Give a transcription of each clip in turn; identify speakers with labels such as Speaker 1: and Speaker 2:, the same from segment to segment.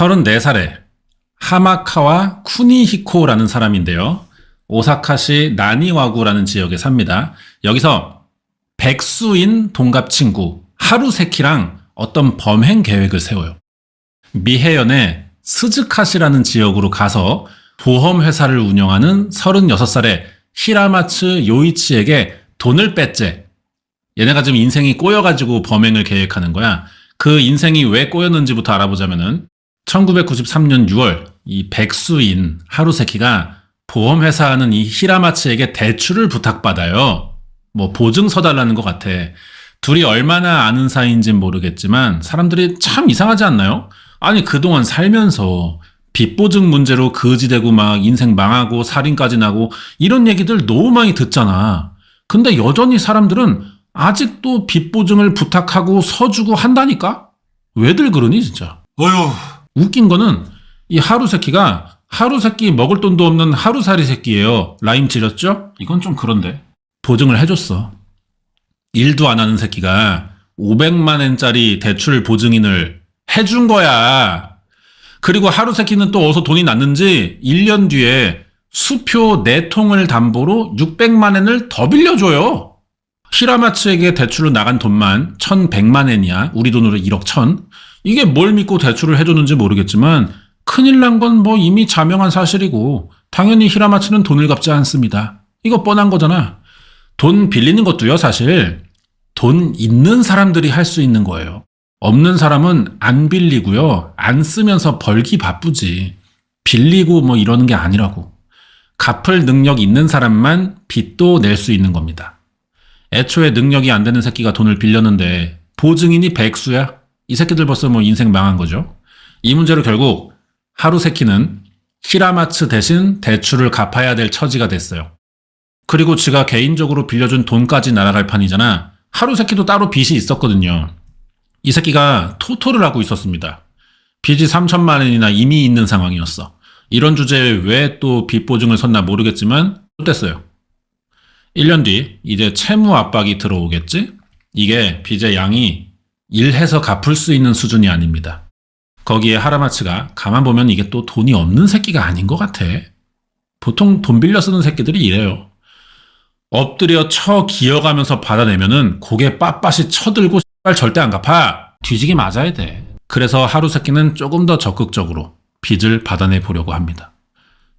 Speaker 1: 34살에 하마카와 쿠니히코라는 사람인데요. 오사카시 나니와구라는 지역에 삽니다. 여기서 백수인 동갑 친구 하루세키랑 어떤 범행 계획을 세워요. 미해현의 스즈카시라는 지역으로 가서 보험회사를 운영하는 36살의 히라마츠 요이치에게 돈을 뺐제. 얘네가 지금 인생이 꼬여가지고 범행을 계획하는 거야. 그 인생이 왜 꼬였는지부터 알아보자면은 1993년 6월 이 백수인 하루세키가 보험회사 하는 이 히라마츠에게 대출을 부탁받아요. 뭐 보증 서달라는 것 같아. 둘이 얼마나 아는 사이인진 모르겠지만 사람들이 참 이상하지 않나요? 아니 그동안 살면서 빚 보증 문제로 거지되고 막 인생 망하고 살인까지 나고 이런 얘기들 너무 많이 듣잖아. 근데 여전히 사람들은 아직도 빚 보증을 부탁하고 서주고 한다니까? 왜들 그러니 진짜?
Speaker 2: 어휴,
Speaker 1: 웃긴 거는 이 하루 새끼가 하루 새끼 먹을 돈도 없는 하루살이 새끼예요. 라임 지렸죠? 이건 좀 그런데. 보증을 해줬어. 일도 안 하는 새끼가 500만 엔짜리 대출 보증인을 해준 거야. 그리고 하루 새끼는 또 어디서 돈이 났는지 1년 뒤에 수표 4통을 담보로 600만 엔을 더 빌려줘요. 히라마츠에게 대출로 나간 돈만 1100만 엔이야. 우리 돈으로 1억 1000. 이게 뭘 믿고 대출을 해줬는지 모르겠지만 큰일 난 건 뭐 이미 자명한 사실이고 당연히 히라마츠는 돈을 갚지 않습니다. 이거 뻔한 거잖아. 돈 빌리는 것도요, 사실 돈 있는 사람들이 할 수 있는 거예요. 없는 사람은 안 빌리고요. 안 쓰면서 벌기 바쁘지. 빌리고 뭐 이러는 게 아니라고. 갚을 능력 있는 사람만 빚도 낼 수 있는 겁니다. 애초에 능력이 안 되는 새끼가 돈을 빌렸는데 보증인이 백수야? 이 새끼들 벌써 뭐 인생 망한 거죠. 이 문제로 결국 하루세키는 히라마츠 대신 대출을 갚아야 될 처지가 됐어요. 그리고 지가 개인적으로 빌려준 돈까지 날아갈 판이잖아. 하루세키도 따로 빚이 있었거든요. 이 새끼가 토토를 하고 있었습니다. 빚이 3천만 원이나 이미 있는 상황이었어. 이런 주제에 왜 또 빚 보증을 섰나 모르겠지만 됐어요. 1년 뒤 이제 채무 압박이 들어오겠지? 이게 빚의 양이 일해서 갚을 수 있는 수준이 아닙니다. 거기에 하라마츠가 가만 보면 이게 또 돈이 없는 새끼가 아닌 것 같아. 보통 돈 빌려 쓰는 새끼들이 이래요. 엎드려 쳐 기어가면서 받아내면은 고개 빳빳이 쳐들고 발 절대 안 갚아. 뒤지게 맞아야 돼. 그래서 하루 새끼는 조금 더 적극적으로 빚을 받아내 보려고 합니다.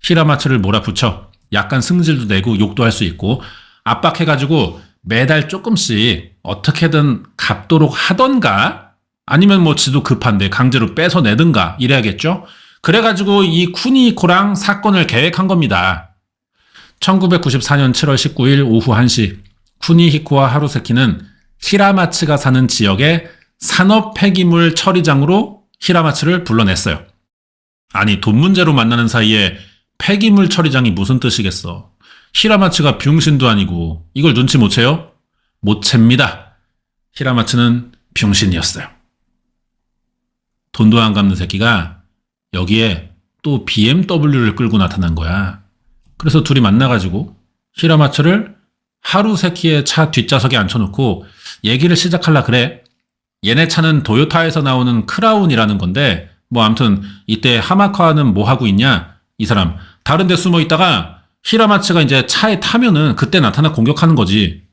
Speaker 1: 히라마츠를 몰아붙여 약간 승질도 내고 욕도 할 수 있고 압박해가지고 매달 조금씩 어떻게든 갚도록 하던가 아니면 뭐 지도 급한데 강제로 뺏어내든가 이래야겠죠? 그래가지고 이 쿠니코랑 사건을 계획한 겁니다. 1994년 7월 19일 오후 1시 쿠니히코와 하루세키는 히라마츠가 사는 지역의 산업 폐기물 처리장으로 히라마츠를 불러냈어요. 아니 돈 문제로 만나는 사이에 폐기물 처리장이 무슨 뜻이겠어. 히라마츠가 병신도 아니고 이걸 눈치 못 채요? 못 챕니다. 히라마츠는 병신이었어요. 돈도 안 갚는 새끼가 여기에 또 BMW를 끌고 나타난 거야. 그래서 둘이 만나가지고 히라마츠를 하루세키의 차 뒷좌석에 앉혀놓고 얘기를 시작할라 그래. 얘네 차는 도요타에서 나오는 크라운이라는 건데 뭐 아무튼 이때 하마카와는 뭐 하고 있냐? 이 사람 다른 데 숨어 있다가 히라마츠가 이제 차에 타면은 그때 나타나 공격하는 거지.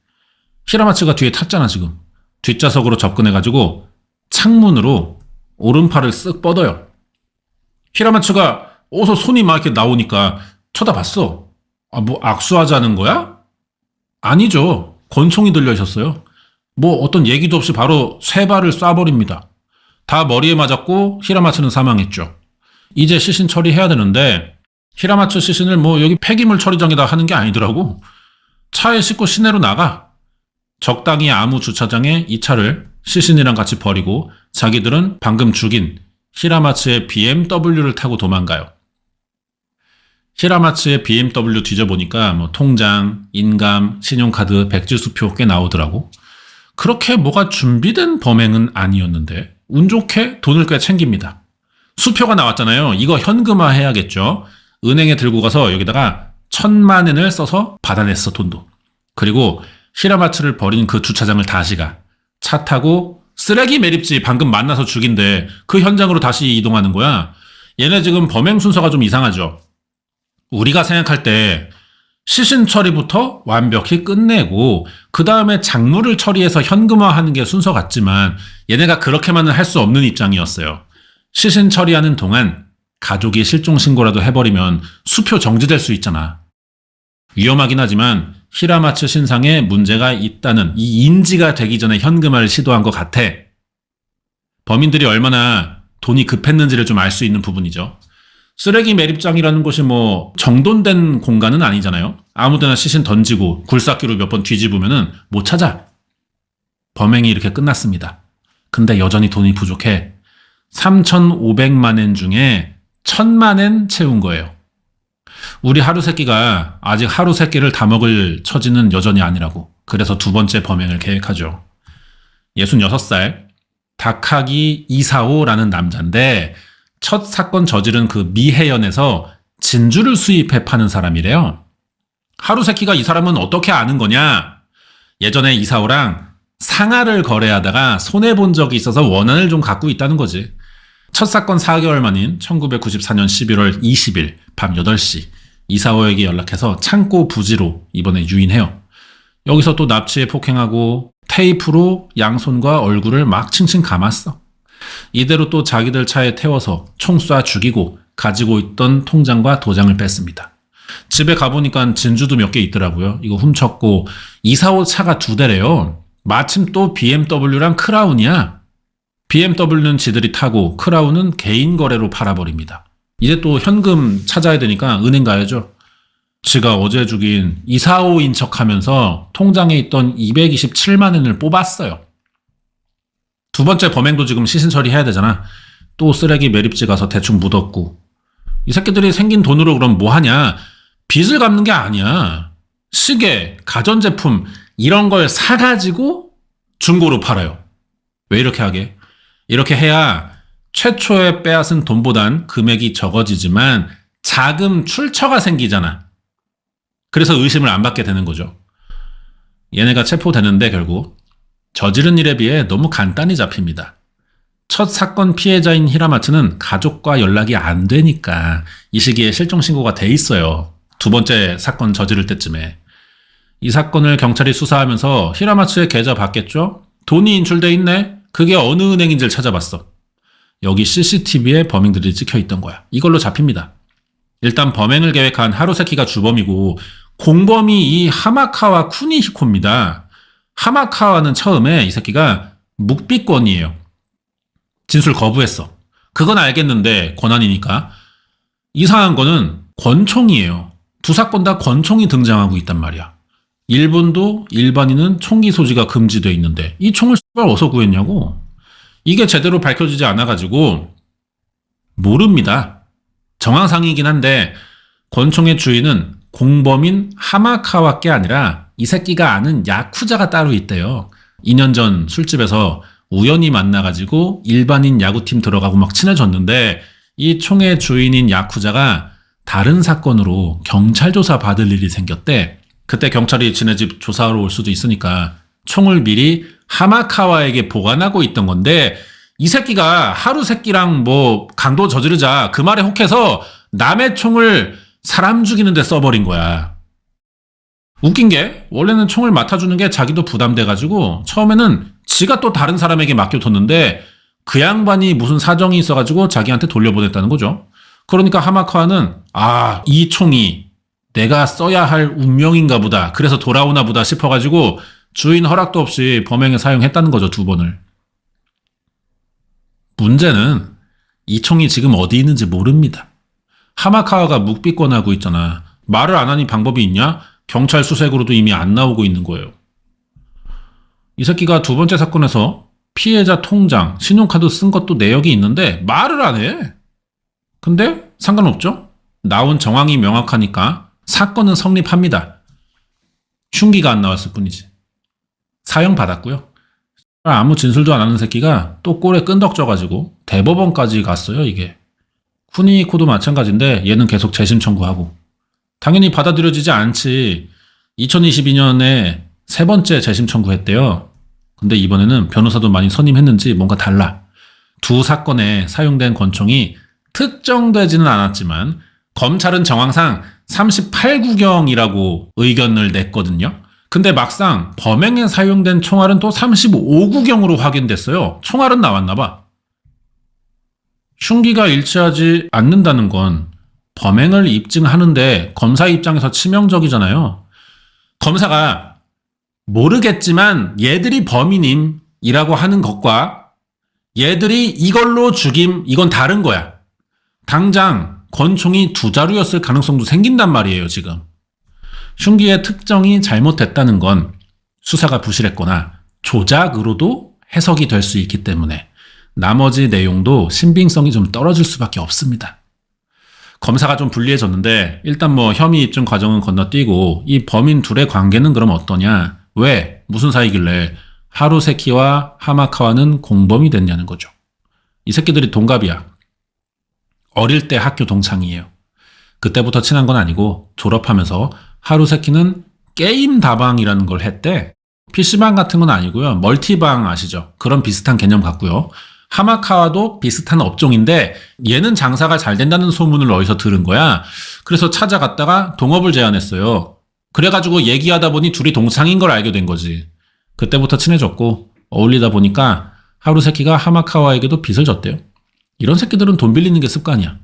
Speaker 1: 히라마츠가 뒤에 탔잖아 지금. 뒷좌석으로 접근해가지고 창문으로 오른팔을 쓱 뻗어요. 히라마츠가 어서 손이 막 이렇게 나오니까 쳐다봤어. 아, 뭐 악수하자는 거야? 아니죠. 권총이 들려 있었어요. 뭐 어떤 얘기도 없이 바로 세 발을 쏴버립니다. 다 머리에 맞았고 히라마츠는 사망했죠. 이제 시신 처리해야 되는데 히라마츠 시신을 뭐 여기 폐기물 처리장에다 하는 게 아니더라고. 차에 싣고 시내로 나가. 적당히 아무 주차장에 이 차를 시신이랑 같이 버리고 자기들은 방금 죽인 히라마츠의 BMW를 타고 도망가요. 히라마츠의 BMW 뒤져보니까 뭐 통장, 인감, 신용카드, 백지수표 꽤 나오더라고. 그렇게 뭐가 준비된 범행은 아니었는데 운 좋게 돈을 꽤 챙깁니다. 수표가 나왔잖아요. 이거 현금화 해야겠죠. 은행에 들고 가서 여기다가 천만 엔을 써서 받아냈어 돈도. 그리고 히라마츠를 버린 그 주차장을 다시 가. 차 타고 쓰레기 매립지 방금 만나서 죽인데 그 현장으로 다시 이동하는 거야. 얘네 지금 범행 순서가 좀 이상하죠. 우리가 생각할 때 시신 처리부터 완벽히 끝내고 그 다음에 작물을 처리해서 현금화하는 게 순서 같지만 얘네가 그렇게만은 할 수 없는 입장이었어요. 시신 처리하는 동안 가족이 실종 신고라도 해버리면 수표 정지될 수 있잖아. 위험하긴 하지만 히라마츠 신상에 문제가 있다는 이 인지가 되기 전에 현금화를 시도한 것 같아. 범인들이 얼마나 돈이 급했는지를 좀 알 수 있는 부분이죠. 쓰레기 매립장이라는 곳이 뭐 정돈된 공간은 아니잖아요. 아무데나 시신 던지고 굴삭기로 몇 번 뒤집으면은 못 찾아. 범행이 이렇게 끝났습니다. 근데 여전히 돈이 부족해. 3,500만 엔 중에 1,000만 엔 채운 거예요. 우리 하루 새끼가 아직 하루 새끼를 다 먹을 처지는 여전히 아니라고. 그래서 두 번째 범행을 계획하죠. 66살 다카기 이사오라는 남자인데 첫 사건 저지른 그 미해연에서 진주를 수입해 파는 사람이래요. 하루세키가 이 사람은 어떻게 아는 거냐? 예전에 이사오랑 상아를 거래하다가 손해 본 적이 있어서 원한을 좀 갖고 있다는 거지. 첫 사건 4개월 만인 1994년 11월 20일 밤 8시 이사오에게 연락해서 창고 부지로 이번에 유인해요. 여기서 또 납치에 폭행하고 테이프로 양손과 얼굴을 막 칭칭 감았어. 이대로 또 자기들 차에 태워서 총 쏴 죽이고 가지고 있던 통장과 도장을 뺐습니다. 집에 가보니까 진주도 몇 개 있더라고요. 이거 훔쳤고 이사오 차가 두 대래요. 마침 또 BMW랑 크라운이야. BMW는 지들이 타고 크라운은 개인 거래로 팔아버립니다. 이제 또 현금 찾아야 되니까 은행 가야죠. 지가 어제 죽인 이사오인 척 하면서 통장에 있던 227만 원을 뽑았어요. 두 번째 범행도 지금 시신 처리해야 되잖아. 또 쓰레기 매립지 가서 대충 묻었고. 이 새끼들이 생긴 돈으로 그럼 뭐 하냐? 빚을 갚는 게 아니야. 시계, 가전제품, 이런 걸 사가지고 중고로 팔아요. 왜 이렇게 하게? 이렇게 해야 최초에 빼앗은 돈보단 금액이 적어지지만 자금 출처가 생기잖아. 그래서 의심을 안 받게 되는 거죠. 얘네가 체포되는데 결국 저지른 일에 비해 너무 간단히 잡힙니다. 첫 사건 피해자인 히라마츠는 가족과 연락이 안 되니까 이 시기에 실종 신고가 돼 있어요. 두 번째 사건 저지를 때쯤에. 이 사건을 경찰이 수사하면서 히라마츠의 계좌 봤겠죠? 돈이 인출돼 있네? 그게 어느 은행인지를 찾아봤어. 여기 CCTV에 범인들이 찍혀 있던 거야. 이걸로 잡힙니다. 일단 범행을 계획한 하루세키가 주범이고 공범이 이 하마카와 쿠니히코입니다. 하마카와는 처음에 이 새끼가 묵비권이에요. 진술 거부했어. 그건 알겠는데 권한이니까. 이상한 거는 권총이에요. 두 사건 다 권총이 등장하고 있단 말이야. 일본도 일반인은 총기 소지가 금지돼 있는데 이 총을 씨발 어디서 구했냐고. 이게 제대로 밝혀지지 않아가지고 모릅니다. 정황상이긴 한데 권총의 주인은 공범인 하마카와께 아니라 이 새끼가 아는 야쿠자가 따로 있대요. 2년 전 술집에서 우연히 만나가지고 일반인 야구팀 들어가고 막 친해졌는데 이 총의 주인인 야쿠자가 다른 사건으로 경찰 조사 받을 일이 생겼대. 그때 경찰이 지네 집 조사하러 올 수도 있으니까 총을 미리 하마카와에게 보관하고 있던 건데 이 새끼가 하루 새끼랑 뭐 강도 저지르자 그 말에 혹해서 남의 총을 사람 죽이는데 써버린 거야. 웃긴 게 원래는 총을 맡아주는 게 자기도 부담돼가지고 처음에는 지가 또 다른 사람에게 맡겨뒀는데 그 양반이 무슨 사정이 있어가지고 자기한테 돌려보냈다는 거죠. 그러니까 하마카와는 아 이 총이 내가 써야 할 운명인가 보다. 그래서 돌아오나 보다 싶어가지고 주인 허락도 없이 범행에 사용했다는 거죠 두 번을. 문제는 이 총이 지금 어디 있는지 모릅니다. 하마카와가 묵비권하고 있잖아. 말을 안 하니 방법이 있냐? 경찰 수색으로도 이미 안 나오고 있는 거예요. 이 새끼가 두 번째 사건에서 피해자 통장, 신용카드 쓴 것도 내역이 있는데 말을 안 해. 근데 상관없죠? 나온 정황이 명확하니까 사건은 성립합니다. 흉기가 안 나왔을 뿐이지. 사형 받았고요. 아무 진술도 안 하는 새끼가 또 꼴에 끈덕져가지고 대법원까지 갔어요, 이게. 쿠니코도 마찬가지인데 얘는 계속 재심 청구하고. 당연히 받아들여지지 않지. 2022년에 세 번째 재심 청구했대요. 근데 이번에는 변호사도 많이 선임했는지 뭔가 달라. 두 사건에 사용된 권총이 특정되지는 않았지만 검찰은 정황상 38구경이라고 의견을 냈거든요. 근데 막상 범행에 사용된 총알은 또 35구경으로 확인됐어요. 총알은 나왔나 봐. 흉기가 일치하지 않는다는 건 범행을 입증하는데 검사 입장에서 치명적이잖아요. 검사가 모르겠지만 얘들이 범인임이라고 하는 것과 얘들이 이걸로 죽임 이건 다른 거야. 당장 권총이 두 자루였을 가능성도 생긴단 말이에요, 지금. 흉기의 특정이 잘못됐다는 건 수사가 부실했거나 조작으로도 해석이 될 수 있기 때문에 나머지 내용도 신빙성이 좀 떨어질 수밖에 없습니다. 검사가 좀 불리해졌는데 일단 뭐 혐의 입증 과정은 건너뛰고 이 범인 둘의 관계는 그럼 어떠냐? 왜? 무슨 사이길래 하루세키와 하마카와는 공범이 됐냐는 거죠. 이 새끼들이 동갑이야. 어릴 때 학교 동창이에요. 그때부터 친한 건 아니고 졸업하면서 하루세키는 게임 다방이라는 걸 했대. PC방 같은 건 아니고요. 멀티방 아시죠? 그런 비슷한 개념 같고요. 하마카와도 비슷한 업종인데 얘는 장사가 잘 된다는 소문을 어디서 들은 거야. 그래서 찾아갔다가 동업을 제안했어요. 그래가지고 얘기하다 보니 둘이 동창인 걸 알게 된 거지. 그때부터 친해졌고 어울리다 보니까 하루세키가 하마카와에게도 빚을 졌대요. 이런 새끼들은 돈 빌리는 게 습관이야.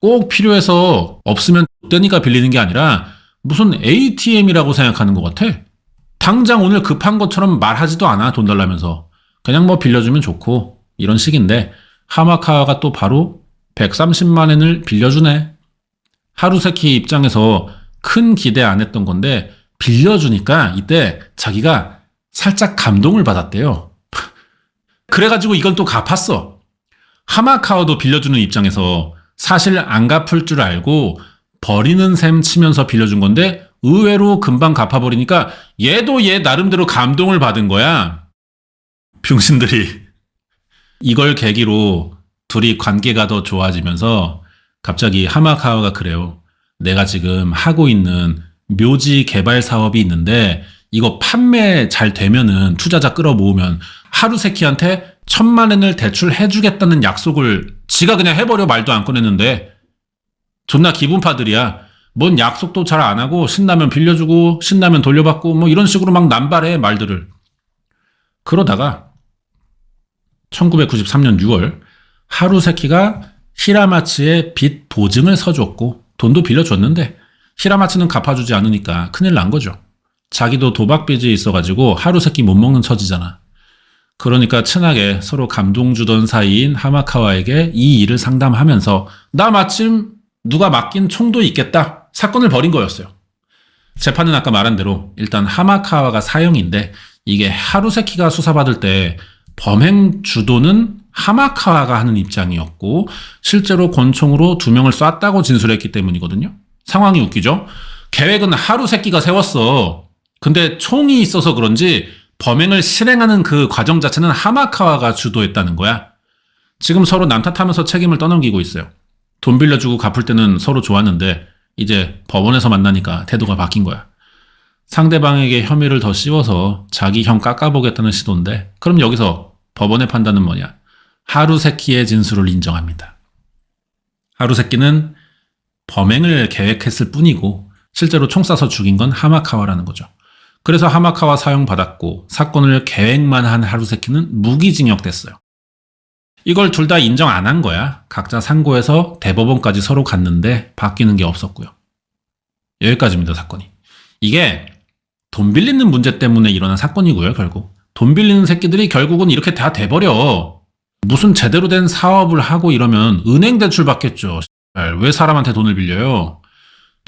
Speaker 1: 꼭 필요해서 없으면 되니까 빌리는 게 아니라 무슨 ATM이라고 생각하는 것 같아. 당장 오늘 급한 것처럼 말하지도 않아 돈 달라면서 그냥 뭐 빌려주면 좋고 이런 식인데 하마카와가 또 바로 130만 엔을 빌려주네. 하루세키 입장에서 큰 기대 안 했던 건데 빌려주니까 이때 자기가 살짝 감동을 받았대요. 그래가지고 이건 또 갚았어. 하마카와도 빌려주는 입장에서 사실 안 갚을 줄 알고 버리는 셈 치면서 빌려준 건데 의외로 금방 갚아버리니까 얘도 얘 나름대로 감동을 받은 거야. 병신들이 이걸 계기로 둘이 관계가 더 좋아지면서 갑자기 하마카와가 그래요. 내가 지금 하고 있는 묘지 개발 사업이 있는데 이거 판매 잘 되면은 투자자 끌어 모으면 하루세키한테 천만 엔을 대출해주겠다는 약속을 지가 그냥 해버려 말도 안 꺼냈는데 존나 기분파들이야. 뭔 약속도 잘 안 하고 신나면 빌려주고 신나면 돌려받고 뭐 이런 식으로 막 남발해 말들을. 그러다가 1993년 6월 하루세키가 히라마츠의 빚 보증을 서줬고 돈도 빌려줬는데 히라마츠는 갚아주지 않으니까 큰일 난 거죠. 자기도 도박 빚이 있어가지고 하루세끼 못 먹는 처지잖아. 그러니까 친하게 서로 감동 주던 사이인 하마카와에게 이 일을 상담하면서 나 마침 누가 맡긴 총도 있겠다 사건을 벌인 거였어요. 재판은 아까 말한 대로 일단 하마카와가 사형인데 이게 하루세키가 수사받을 때 범행 주도는 하마카와가 하는 입장이었고 실제로 권총으로 두 명을 쐈다고 진술했기 때문이거든요. 상황이 웃기죠? 계획은 하루세끼가 세웠어. 근데 총이 있어서 그런지 범행을 실행하는 그 과정 자체는 하마카와가 주도했다는 거야. 지금 서로 남 탓하면서 책임을 떠넘기고 있어요. 돈 빌려주고 갚을 때는 서로 좋았는데 이제 법원에서 만나니까 태도가 바뀐 거야. 상대방에게 혐의를 더 씌워서 자기 형 깎아보겠다는 시도인데 그럼 여기서 법원의 판단은 뭐냐? 하루세키의 진술을 인정합니다. 하루세키는 범행을 계획했을 뿐이고 실제로 총 쏴서 죽인 건 하마카와라는 거죠. 그래서 하마카와 사형받았고 사건을 계획만 한 하루세키는 무기징역됐어요. 이걸 둘 다 인정 안 한 거야. 각자 상고해서 대법원까지 서로 갔는데 바뀌는 게 없었고요. 여기까지입니다, 사건이. 이게 돈 빌리는 문제 때문에 일어난 사건이고요, 결국. 돈 빌리는 새끼들이 결국은 이렇게 다 돼버려. 무슨 제대로 된 사업을 하고 이러면 은행 대출 받겠죠. 왜 사람한테 돈을 빌려요?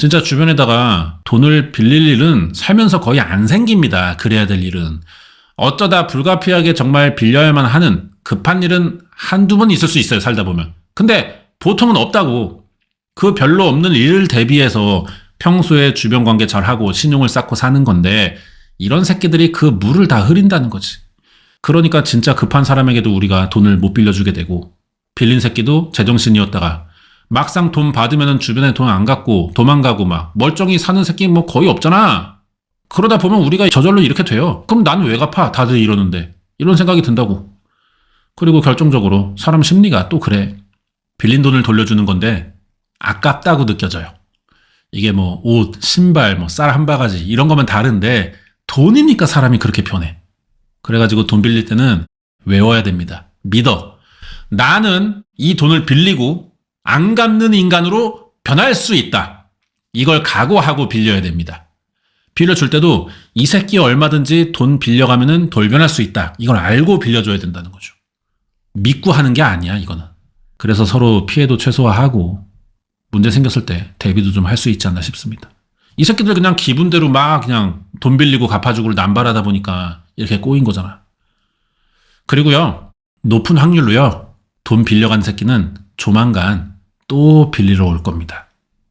Speaker 1: 진짜 주변에다가 돈을 빌릴 일은 살면서 거의 안 생깁니다. 그래야 될 일은. 어쩌다 불가피하게 정말 빌려야만 하는 급한 일은 한두 번 있을 수 있어요. 살다 보면. 근데 보통은 없다고. 그 별로 없는 일을 대비해서 평소에 주변 관계 잘하고 신용을 쌓고 사는 건데 이런 새끼들이 그 물을 다 흐린다는 거지. 그러니까 진짜 급한 사람에게도 우리가 돈을 못 빌려주게 되고 빌린 새끼도 제정신이었다가 막상 돈 받으면 주변에 돈 안 갖고 도망가고 막 멀쩡히 사는 새끼 뭐 거의 없잖아. 그러다 보면 우리가 저절로 이렇게 돼요. 그럼 난 왜 갚아? 다들 이러는데. 이런 생각이 든다고. 그리고 결정적으로 사람 심리가 또 그래. 빌린 돈을 돌려주는 건데 아깝다고 느껴져요. 이게 뭐 옷, 신발, 뭐 쌀 한 바가지 이런 거면 다른데 돈이니까 사람이 그렇게 변해. 그래가지고 돈 빌릴 때는 외워야 됩니다. 믿어. 나는 이 돈을 빌리고 안 갚는 인간으로 변할 수 있다. 이걸 각오하고 빌려야 됩니다. 빌려줄 때도 이 새끼 얼마든지 돈 빌려가면은 돌변할 수 있다. 이걸 알고 빌려줘야 된다는 거죠. 믿고 하는 게 아니야, 이거는. 그래서 서로 피해도 최소화하고 문제 생겼을 때 대비도 좀 할 수 있지 않나 싶습니다. 이 새끼들 그냥 기분대로 막 그냥 돈 빌리고 갚아주고를 남발하다 보니까 이렇게 꼬인 거잖아. 그리고요, 높은 확률로요, 돈 빌려간 새끼는 조만간 또 빌리러 올 겁니다.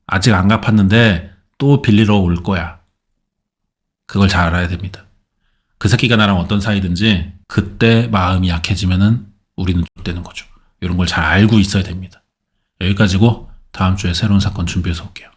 Speaker 1: 아직 안 갚았는데 또 빌리러 올 거야. 그걸 잘 알아야 됩니다. 그 새끼가 나랑 어떤 사이든지 그때 마음이 약해지면은 우리는 되는 거죠. 이런 걸 잘 알고 있어야 됩니다. 여기까지고 다음 주에 새로운 사건 준비해서 올게요.